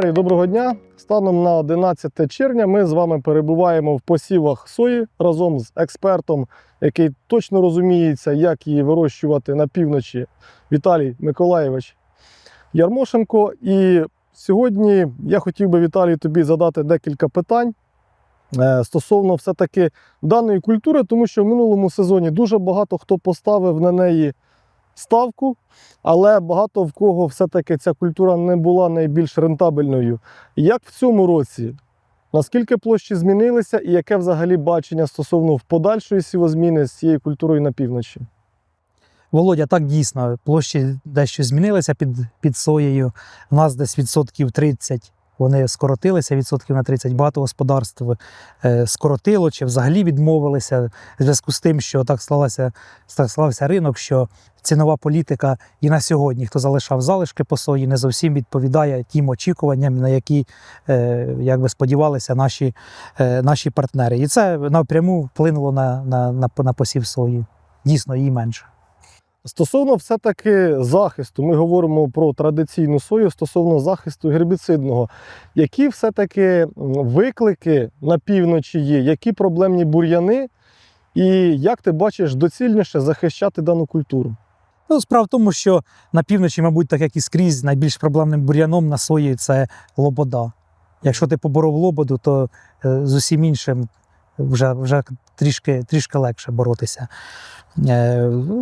Валерій, доброго дня. Станом на 11 червня ми з вами перебуваємо в посівах сої разом з експертом, який точно розуміється, як її вирощувати на півночі. Віталій Миколаєвич Ярмошенко. І сьогодні я хотів би, Віталій, тобі задати декілька питань е, стосовно все-таки даної культури, тому що в минулому сезоні дуже багато хто поставив на неї ставку, але багато в кого все-таки ця культура не була найбільш рентабельною. Як в цьому році? Наскільки площі змінилися, і яке взагалі бачення стосовно в подальшої сівозміни з цією культурою на півночі? Володя, так дійсно, площі дещо змінилися під, під соєю. У нас десь відсотків 30 вони скоротилися відсотків на 30. Багато господарств е, скоротило чи взагалі відмовилися в зв'язку з тим, що так склалася, так склався ринок, що цінова політика і на сьогодні, хто залишав залишки по сої, не зовсім відповідає тим очікуванням, на які е, якби сподівалися наші, е, наші партнери. І це напряму вплинуло на, на, на, на посів сої. Дійсно, її менше. Стосовно все-таки захисту, ми говоримо про традиційну сою стосовно захисту гербіцидного. Які все-таки виклики на півночі є, які проблемні бур'яни, і як ти бачиш доцільніше захищати дану культуру? Ну, справа в тому, що на півночі, мабуть, так як і скрізь, найбільш проблемним бур'яном на сої це лобода. Якщо ти поборов лободу, то е, з усім іншим вже, вже трішки, трішки легше боротися. Е,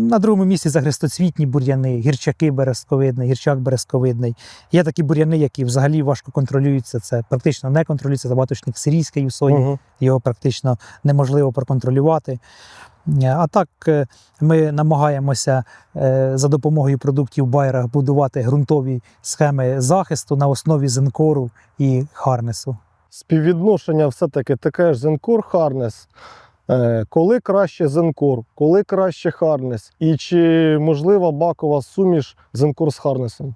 На другому місці загристоцвітні бур'яни, гірчаки березковидний, гірчак березковидний. Є такі бур'яни, які взагалі важко контролюються. Це практично не контролюється забаточник сирійський у сої Угу. його практично неможливо проконтролювати. Е, А так е, ми намагаємося за допомогою продуктів Байрах будувати ґрунтові схеми захисту на основі зенкору і харнесу. Співвідношення все-таки таке ж зенкор харнес. Е, Коли краще зенкор, коли краще харнес, і чи можлива бакова суміш зенкор з харнесом?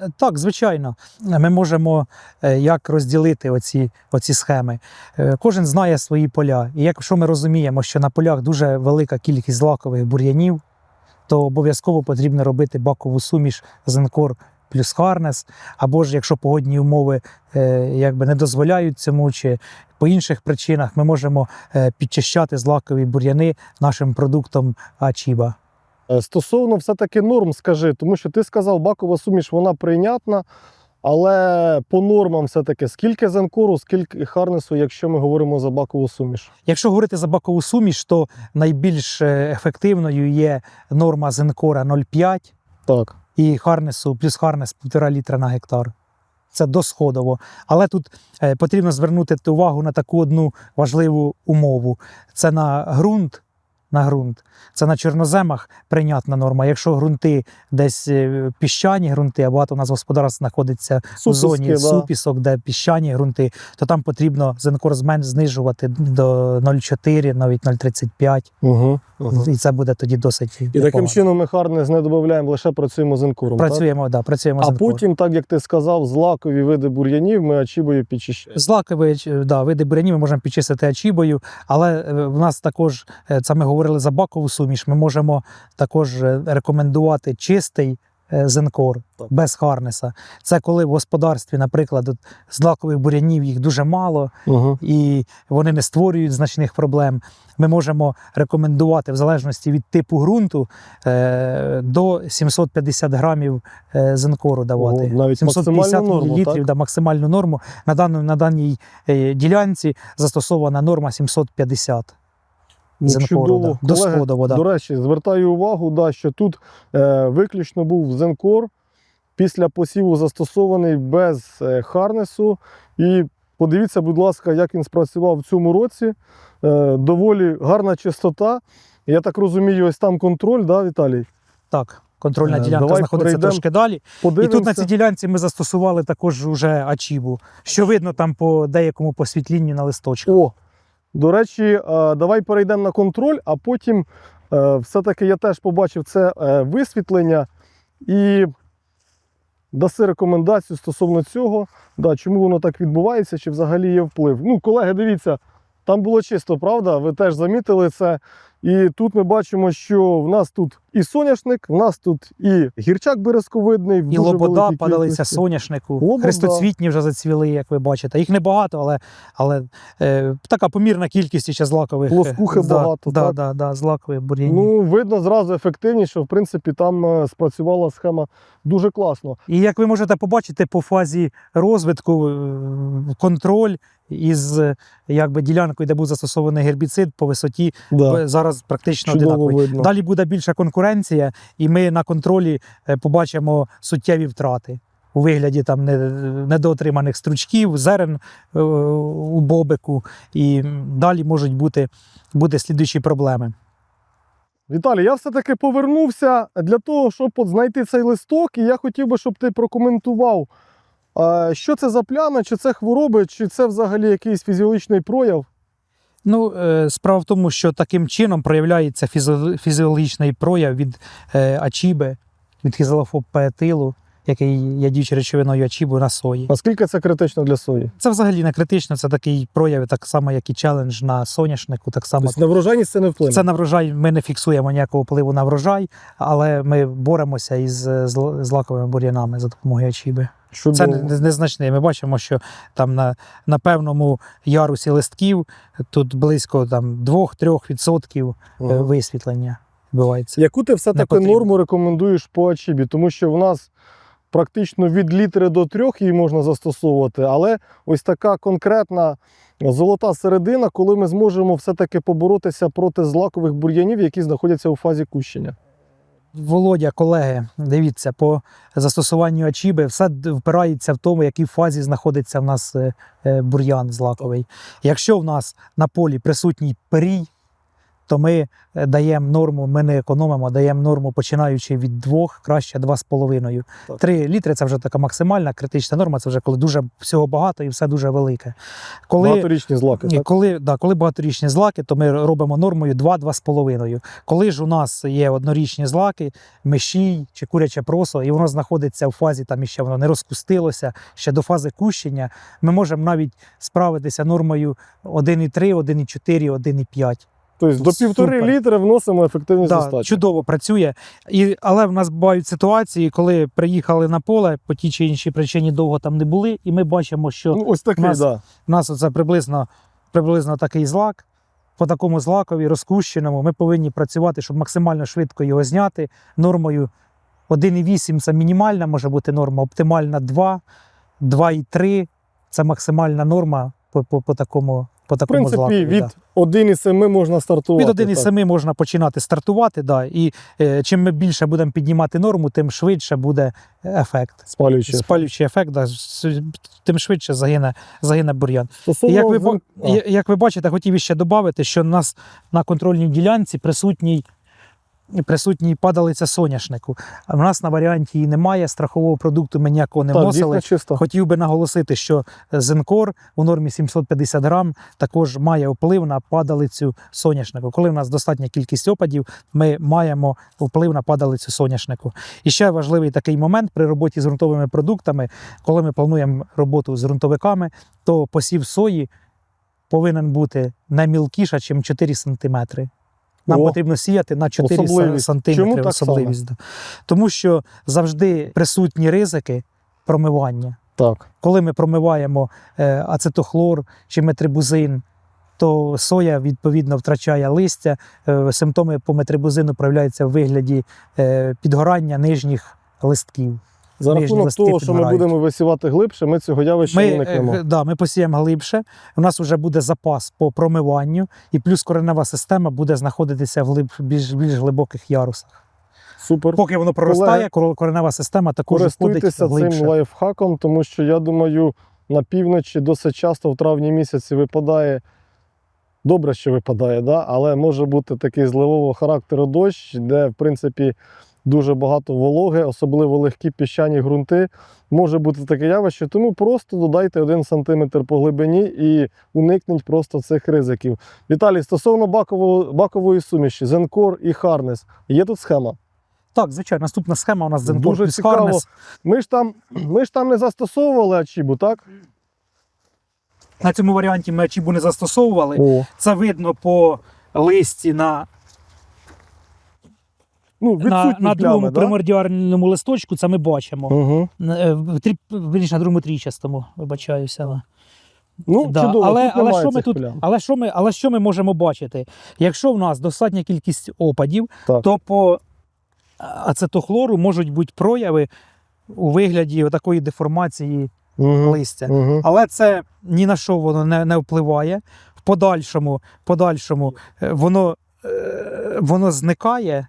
Е, Так, звичайно, ми можемо е, як розділити оці, оці схеми. Е, Кожен знає свої поля. І якщо ми розуміємо, що на полях дуже велика кількість злакових бур'янів, то обов'язково потрібно робити бакову суміш зенкор плюс харнес. Або ж якщо погодні умови е, якби не дозволяють цьому, чи по інших причинах ми можемо е, підчищати злакові бур'яни нашим продуктом Ачіба. Е, Стосовно все-таки норм, скажи, тому що ти сказав, бакова суміш вона прийнятна, але по нормам все-таки скільки зенкору, скільки харнесу, якщо ми говоримо за бакову суміш? Якщо говорити за бакову суміш, то найбільш ефективною є норма зенкора 0,5 Так. І харнесу плюс харнес 1,5 літра на гектар. Це досходово. Але тут е, потрібно звернути увагу на таку одну важливу умову: це на ґрунт. На ґрунт. Це на чорноземах прийнятна норма. Якщо ґрунти десь е, піщані ґрунти, а багато у нас господарств знаходиться в зоні да. супісок, де піщані ґрунти, то там потрібно зенкорзмен знижувати до 0,4, навіть 0,35. Угу. Угу. І це буде тоді досить. І таким чином ми харнес не додаємо, лише працюємо зенкором. Так? працюємо, да, працюємо А з зенкором. потім, так як ти сказав, злакові види бур'янів ми ачібою підчищаємо. Злакові е, да, види бурянів ми можемо підчистити ачібою, але е, в нас також це ми говорили за бакову суміш. Ми можемо також е, рекомендувати чистий е, зенкор Так. без харнеса. Це коли в господарстві, наприклад, злакових бурянів їх дуже мало Угу. і вони не створюють значних проблем. Ми можемо рекомендувати в залежності від типу ґрунту е, до 750 грамів зенкору давати. Ого, навіть максимальну норму, мл, так? да, максимальну норму. На, дану, на даній ділянці застосована норма 750. Зенкору, да. Колеги, Досходово, да. До речі, звертаю увагу, да, що тут е, виключно був зенкор після посіву застосований без е, харнесу. І подивіться, будь ласка, як він спрацював в цьому році. Е, доволі гарна чистота. Я так розумію, ось там контроль, да, Віталій? Так, контрольна Е, ділянка давай знаходиться трошки далі. І тут на цій ділянці ми застосували також уже ачібу, що видно там по деякому посвітлінню на листочках. О, до речі, е, давай перейдемо на контроль, а потім е, все-таки я теж побачив це е, висвітлення і даси рекомендацію стосовно цього, да, чому воно так відбувається, чи взагалі є вплив. Ну, колеги, дивіться, там було чисто, правда? Ви теж замітили це. І тут ми бачимо, що в нас тут і соняшник, у нас тут і гірчак березковидний, в І лобода падалися соняшнику. Лобода. Хрестоцвітні вже зацвіли, як ви бачите. Їх небагато, але, але е, така помірна кількість ще злакових. е, Плоскухи да, багато, Да, так? да, да, злакових бур'янів. Ну, видно зразу ефективність, що в принципі там е, спрацювала схема дуже класно. І як ви можете побачити по фазі розвитку, е, контроль із якби, ділянкою, де був застосований гербіцид по висоті, Да, е, зараз практично чудово одинаковий. видно. Далі буде більша конкуренція, і ми на контролі е, побачимо суттєві втрати у вигляді там недоотриманих стручків, зерен е, у бобику, і далі можуть бути, бути слідуючі проблеми. Віталій, я все-таки повернувся для того, щоб от знайти цей листок, і я хотів би, щоб ти прокоментував, що це за плями, чи це хвороби, чи це взагалі якийсь фізіологічний прояв. Ну, е, справа в тому, що таким чином проявляється фізіо- фізіологічний прояв від е, ачіби, від хізалофопетилу, який є діючою речовиною ачіби на сої. Наскільки це критично для сої? Це взагалі не критично, це такий прояв, так само, як і челендж на соняшнику, так само Тобто на врожайність це не вплине. Це на врожай. Ми не фіксуємо ніякого впливу на врожай, але ми боремося із зл- злаковими бур'янами за допомогою ачіби. Чудово. Це не- не- незначне. Ми бачимо, що там на, на певному ярусі листків тут близько там 2-3% Ага. е, висвітлення відбувається. Яку ти все-таки потрібно. норму рекомендуєш по ачібі? Тому що в нас практично від літри до трьох її можна застосовувати, але ось така конкретна золота середина, коли ми зможемо все-таки поборотися проти злакових бур'янів, які знаходяться у фазі кущення. Володя, колеги, дивіться, по застосуванню ачіби все впирається в тому, в якій фазі знаходиться в нас е, е, бур'ян злаковий. Якщо в нас на полі присутній перій, то ми е, даємо норму, ми не економимо, даємо норму починаючи від 2, краще 2,5. Так. 3 літри це вже така максимальна критична норма, це вже коли дуже всього багато і все дуже велике. Коли, Багаторічні злаки. ні, Так? коли, да, коли багаторічні злаки, то ми робимо нормою 2-2,5. Коли ж у нас є однорічні злаки, мишій чи куряче просо, і воно знаходиться в фазі, там іще воно не розкустилося, ще до фази кущення, ми можемо навіть справитися нормою 1,3, 1,4, 1,5. Тобто до Супер. півтори літри вносимо ефективність Да, достатньо. чудово працює. І, але в нас бувають ситуації, коли приїхали на поле, по тій чи іншій причині довго там не були, і ми бачимо, що Ну, ось такий, у нас- да. У нас оце приблизно, приблизно такий злак. По такому злакові, розкущеному, ми повинні працювати, щоб максимально швидко його зняти. Нормою 1,8 це мінімальна, може бути норма, оптимальна 2, 2,3 це максимальна норма по, по, по такому, по В такому принципі, злакові. від да. 1,7 можна стартувати. Від 1,7 можна починати стартувати, да, і е, чим ми більше будемо піднімати норму, тим швидше буде ефект. Спалюючи. Спалюючий ефект, да, тим швидше загине, загине бур'ян. І Як ви, я- як ви бачите, хотів іще додати, що у нас на контрольній ділянці присутній, присутній падалиця соняшнику. В нас на варіанті її немає, страхового продукту ми ніякого не вносили. чисто. Хотів би наголосити, що зенкор у нормі 750 грам також має вплив на падалицю соняшнику. Коли в нас достатня кількість опадів, ми маємо вплив на падалицю соняшнику. І ще важливий такий момент при роботі з ґрунтовими продуктами, коли ми плануємо роботу з ґрунтовиками, то посів сої повинен бути не мілкіше, ніж 4 см. Нам О, потрібно сіяти на 4 особливість. сантиметри. Чому так особливість. Да. Тому що завжди присутні ризики промивання. Так. Коли ми промиваємо е, ацетохлор чи метрибузин, то соя відповідно втрачає листя. Е, Симптоми по метрибузину проявляються в вигляді е, підгорання нижніх листків. За рахунок того, що ми будемо висівати глибше, ми цього явища Ми, уникнемо. е, да, ми посіємо глибше, у нас вже буде запас по промиванню, і плюс коренева система буде знаходитися в глиб, більш, більш глибоких ярусах. Супер. Поки воно проростає, кор- коренева система також входить Користуйтеся цим лайфхаком, тому що я думаю, на півночі досить часто в травні місяці випадає. Добре, що випадає, да? але може бути такий зливового характеру дощ, де, в принципі, дуже багато вологи, особливо легкі піщані ґрунти. Може бути таке явище, тому просто додайте 1 см по глибині і уникніть просто цих ризиків. Віталій, стосовно бакової, бакової суміші, Зенкор і Харнес, є тут схема. Так, звичайно, наступна схема у нас Зенкор Дуже плюс цікаво. Харнес. Ми ж там, ми ж там не застосовували ачібу, так? На цьому варіанті ми ачібу не застосовували. О, Це видно по листі на Ну, на, на другому плями, да? примордіальному листочку це ми бачимо. Угу. Е, трі- Вірніше, на другому трічастому, вибачаюся. Ну, Да, чудово, але- тут але немає що ми цих тут- плям. Але що ми, але що ми можемо бачити? Якщо в нас достатня кількість опадів, Так. то по ацетохлору можуть бути прояви у вигляді такої деформації Угу. листя. Угу. Але це ні на що воно не, не впливає. В подальшому, подальшому е, воно, е, воно зникає,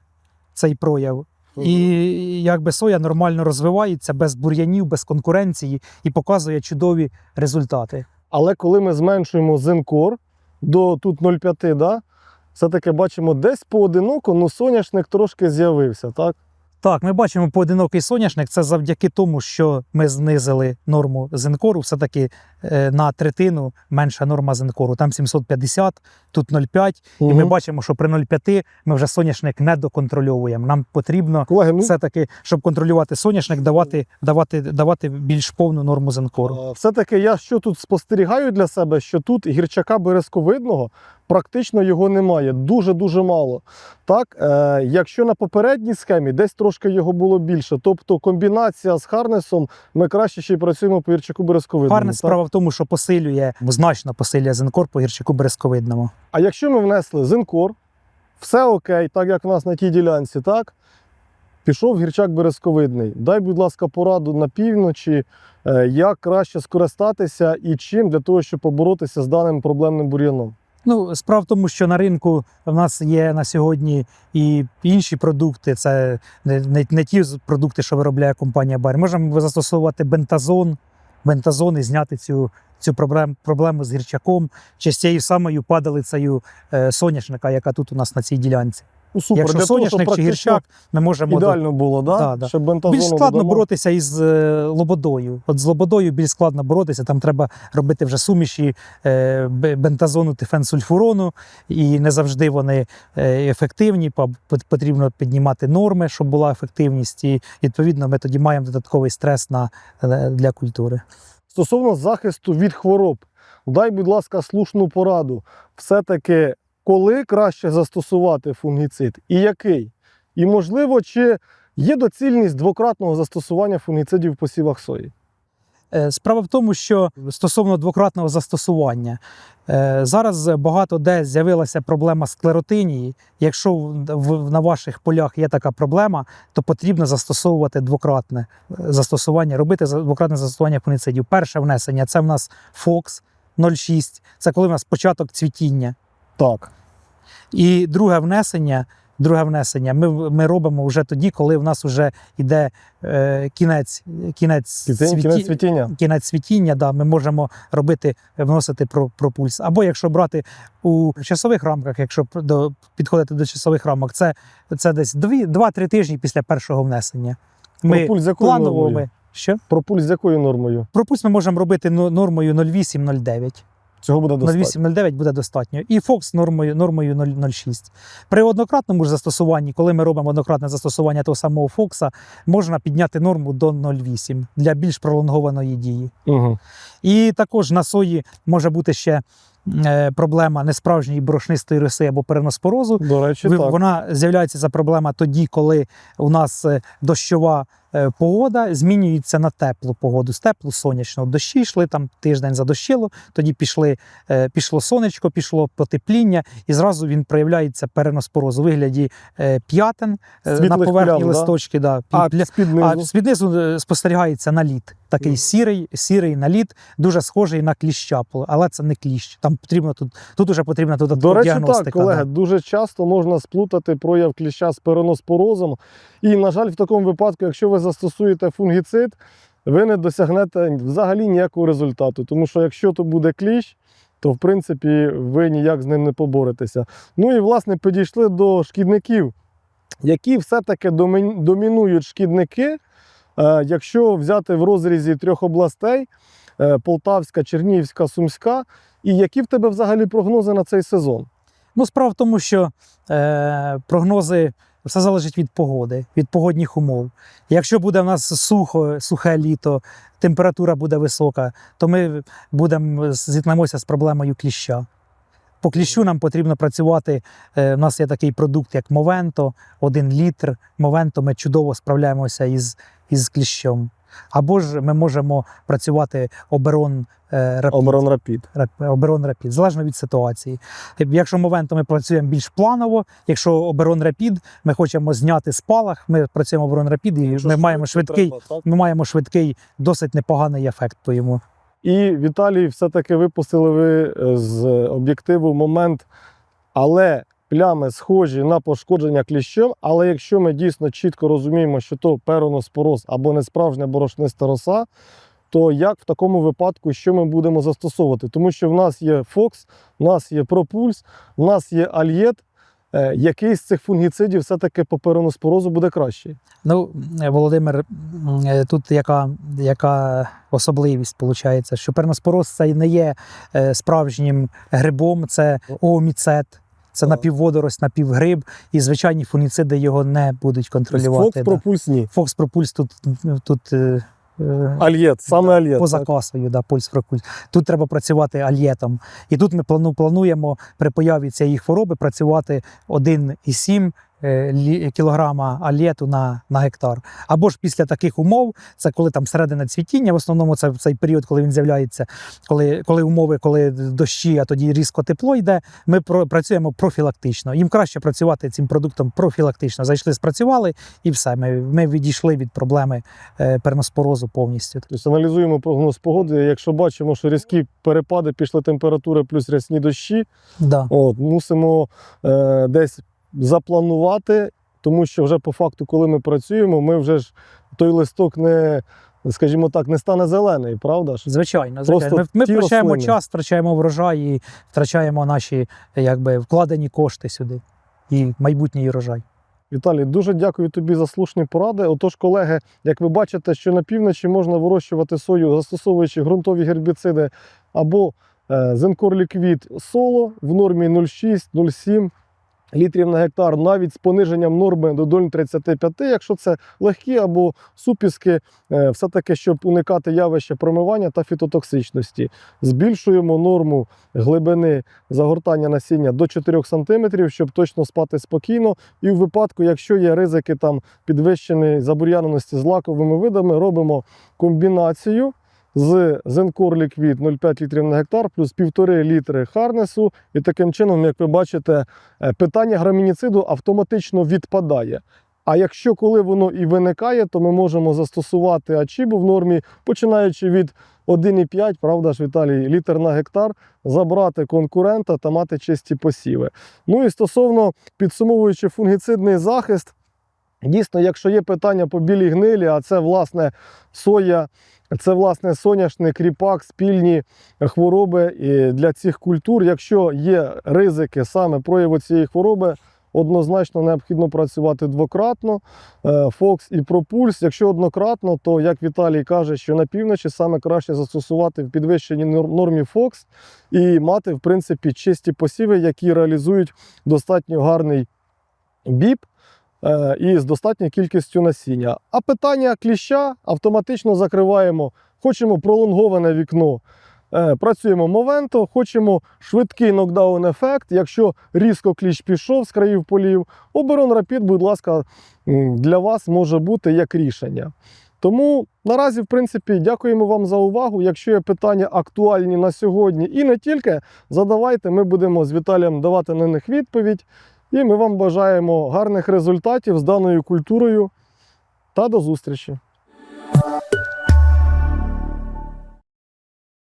цей прояв. І якби соя нормально розвивається без бур'янів, без конкуренції і показує чудові результати. Але коли ми зменшуємо зинкор до тут 0,5, да, все-таки бачимо десь поодиноко, ну соняшник трошки з'явився, так? Так, ми бачимо поодинокий соняшник. Це завдяки тому, що ми знизили норму зинкору. Все-таки е, на третину менша норма зинкору. Там 750, тут 0,5. І ми бачимо, що при 0,5 ми вже соняшник не доконтрольовуємо. Нам потрібно Колеги, ну, все-таки, щоб контролювати соняшник, давати, давати, давати більш повну норму зинкору. е, все-таки я що тут спостерігаю для себе, що тут гірчака березковидного практично його немає, дуже-дуже мало. Так, е, якщо на попередній схемі десь трошки його було більше, тобто комбінація з Харнесом, ми краще ще й працюємо по гірчаку березковидному. Гарна так? справа в тому, що посилює, значно посилює зинкор по гірчику березковидному. А якщо ми внесли зинкор, все окей, так як в нас на тій ділянці, так? Пішов гірчак березковидний. Дай, будь ласка, пораду на півночі, е, як краще скористатися і чим для того, щоб поборотися з даним проблемним бур'яном. Ну, справа в тому, що на ринку в нас є на сьогодні і інші продукти. Це не, не, не ті продукти, що виробляє компанія Байер. Можемо застосовувати бентазон, бентазон і зняти цю, цю проблем, проблему з гірчаком чи з цією самою падалицею е, соняшника, яка тут у нас на цій ділянці. Ну, супер, Якщо для того, чи гірчак, ми можемо ідеально було, да? Да, да. щоб більш складно додамо. боротися із е, лободою. От з лободою більш складно боротися. Там треба робити вже суміші е, бе- бентазону, тифенсульфурону, і не завжди вони е, ефективні. Потрібно піднімати норми, щоб була ефективність. І відповідно ми тоді маємо додатковий стрес на, для культури. Стосовно захисту від хвороб, дай, будь ласка, слушну пораду. Все-таки, коли краще застосувати фунгіцид і який? І, можливо, чи є доцільність двократного застосування фунгіцидів в посівах сої? Е, Справа в тому, що стосовно двократного застосування, е, зараз багато де з'явилася проблема склеротинії. Якщо на ваших полях є така проблема, то потрібно застосовувати двократне е, застосування, робити двократне застосування фунгіцидів. Перше внесення це в нас FOX 0,6, це коли в нас початок цвітіння. Так. І друге внесення. Друге внесення ми, ми робимо вже тоді, коли в нас вже йде е, кінець, кінець, Кінець, цвіті- кінець цвітіння. кінець цвітіння, да, ми можемо робити, вносити про, пропульс. Або якщо брати у часових рамках, якщо до, підходити до часових рамок, це, це десь 2-3 тижні після першого внесення. Ми Пропульс з якою планово нормою? ми, що? Пропульс з якою нормою? Пропульс ми можемо робити нормою 0,8-0,9. Цього буде достатньо. 0,8-0,9 буде достатньо. І Fox нормою, нормою 0- 0,6. При однократному ж застосуванні, коли ми робимо однократне застосування того самого Фокса, можна підняти норму до 0,8 для більш пролонгованої дії. Угу. І також на сої може бути ще е, проблема несправжньої борошнистої риси або переноспорозу. До речі. Вона з'являється за проблема тоді, коли у нас е, дощова погода змінюється на теплу погоду. З теплу сонячну. Дощі йшли там тиждень задощило, тоді пішли, е, пішло сонечко, пішло потепління, і зразу він проявляється переноспороз у вигляді е, п'ятен е, на поверхні плям, листочки. Да, А пля- з-під а низу? з-під е, спостерігається наліт. Такий Мгм. сірий, сірий наліт, дуже схожий на кліща, але це не кліщ. Там потрібно тут, тут уже потрібна До додаткова речі, так, колеги, да. дуже часто можна сплутати прояв кліща з переноспорозом. І, на жаль, в такому випадку, якщо ви застосуєте фунгіцид, ви не досягнете взагалі ніякого результату. Тому що якщо то буде кліщ, то в принципі ви ніяк з ним не поборетеся. Ну і власне підійшли до шкідників, які все-таки домінують шкідники, е, якщо взяти в розрізі трьох областей: е, Полтавська, Чернігівська, Сумська. І які в тебе взагалі прогнози на цей сезон? Ну, справа в тому, що е, прогнози все залежить від погоди, від погодних умов. Якщо буде в нас сухо, сухе літо, температура буде висока, то ми будемо зіткнемося з проблемою кліща. По кліщу нам потрібно працювати. е, У нас є такий продукт, як Мовенто, один літр. Мовенто ми чудово справляємося із, із кліщом. Або ж ми можемо працювати оберон е, рапід. Оборон Рапід. Рап- оберон рапід, залежно від ситуації. Якщо моменту ми працюємо більш планово, якщо оберон рапід, ми хочемо зняти спалах, ми працюємо оберон рапід, і ми маємо швидкий, ми маємо швидкий, досить непоганий ефект по йому. І Віталій, все-таки випустили ви е, з об'єктиву момент, але плями схожі на пошкодження кліщем. Але якщо ми дійсно чітко розуміємо, що то пероноспороз або несправжня борошниста роса, то як в такому випадку що ми будемо застосовувати? Тому що в нас є Фокс, в нас є Пропульс, в нас є Альєт. Е, Який з цих фунгіцидів все-таки по пероноспорозу буде кращий? Ну, е, Володимир, е, тут яка, яка особливість виходить, що перноспороз це не є справжнім грибом, це ооміцет. Це напівводорость, напівгриб, і звичайні фуніциди його не будуть контролювати. Фокс. Пропульс ні. Фокс пропульс тут, тут е, е, Альєт, саме Альєт. поза так? касою, да, пульс прокульс. Тут треба працювати альєтом. І тут ми плану, плануємо при появі цієї хвороби працювати 1,7 і лі- кілограма альєту на, на гектар. Або ж після таких умов, це коли там середина цвітіння, в основному це цей період, коли він з'являється, коли, коли умови, коли дощі, а тоді різко тепло йде, ми про, працюємо профілактично. Їм краще працювати цим продуктом профілактично. Зайшли, спрацювали і все. Ми, ми відійшли від проблеми е, перноспорозу повністю. Тобто аналізуємо прогноз погоди. Якщо бачимо, що різкі перепади, пішли температури плюс рясні дощі, Да. от, мусимо е, десь запланувати, тому що вже по факту, коли ми працюємо, ми вже ж той листок не, скажімо так, не стане зелений, правда ж? Звичайно, звичайно. Ми, ми втрачаємо рослини. час, втрачаємо врожай і втрачаємо наші якби, вкладені кошти сюди і майбутній урожай. Віталій, дуже дякую тобі за слушні поради. Отож, колеги, як ви бачите, що на півночі можна вирощувати сою, застосовуючи ґрунтові гербіциди або е, Зенкор соло в нормі 0,6-0,7 літрів на гектар, навіть з пониженням норми до 0,35, якщо це легкі або супіски, е, все-таки, щоб уникати явища промивання та фітотоксичності. Збільшуємо норму глибини загортання насіння до 4 см, щоб точно спати спокійно. І в випадку, якщо є ризики там підвищеної забур'яненості з лаковими видами, робимо комбінацію з Зенкор Ліквід 0,5 літрів на гектар плюс 1,5 літри харнесу. І таким чином, як ви бачите, е, питання грамініциду автоматично відпадає. А якщо коли воно і виникає, то ми можемо застосувати ачібу в нормі, починаючи від 1,5, правда ж, Віталій, літр на гектар, забрати конкурента та мати чисті посіви. Ну і стосовно підсумовуючи фунгіцидний захист, дійсно, якщо є питання по білій гнилі, а це власне соя, це власне соняшник, ріпак, спільні хвороби для цих культур. Якщо є ризики саме прояву цієї хвороби, однозначно необхідно працювати двократно. Е, Фокс і Пропульс. Якщо однократно, то як Віталій каже, що на півночі саме краще застосувати в підвищеній нормі Фокс і мати, в принципі, чисті посіви, які реалізують достатньо гарний біб. Е, І з достатньою кількістю насіння. А питання кліща автоматично закриваємо. Хочемо пролонговане вікно. е, Працюємо Мовенто, хочемо швидкий нокдаун ефект. Якщо різко кліщ пішов з країв полів, оберон Рапід, будь ласка, для вас може бути як рішення. Тому наразі, в принципі, дякуємо вам за увагу. Якщо є питання актуальні на сьогодні і не тільки, задавайте, ми будемо з Віталієм давати на них відповідь. І ми вам бажаємо гарних результатів з даною культурою та до зустрічі!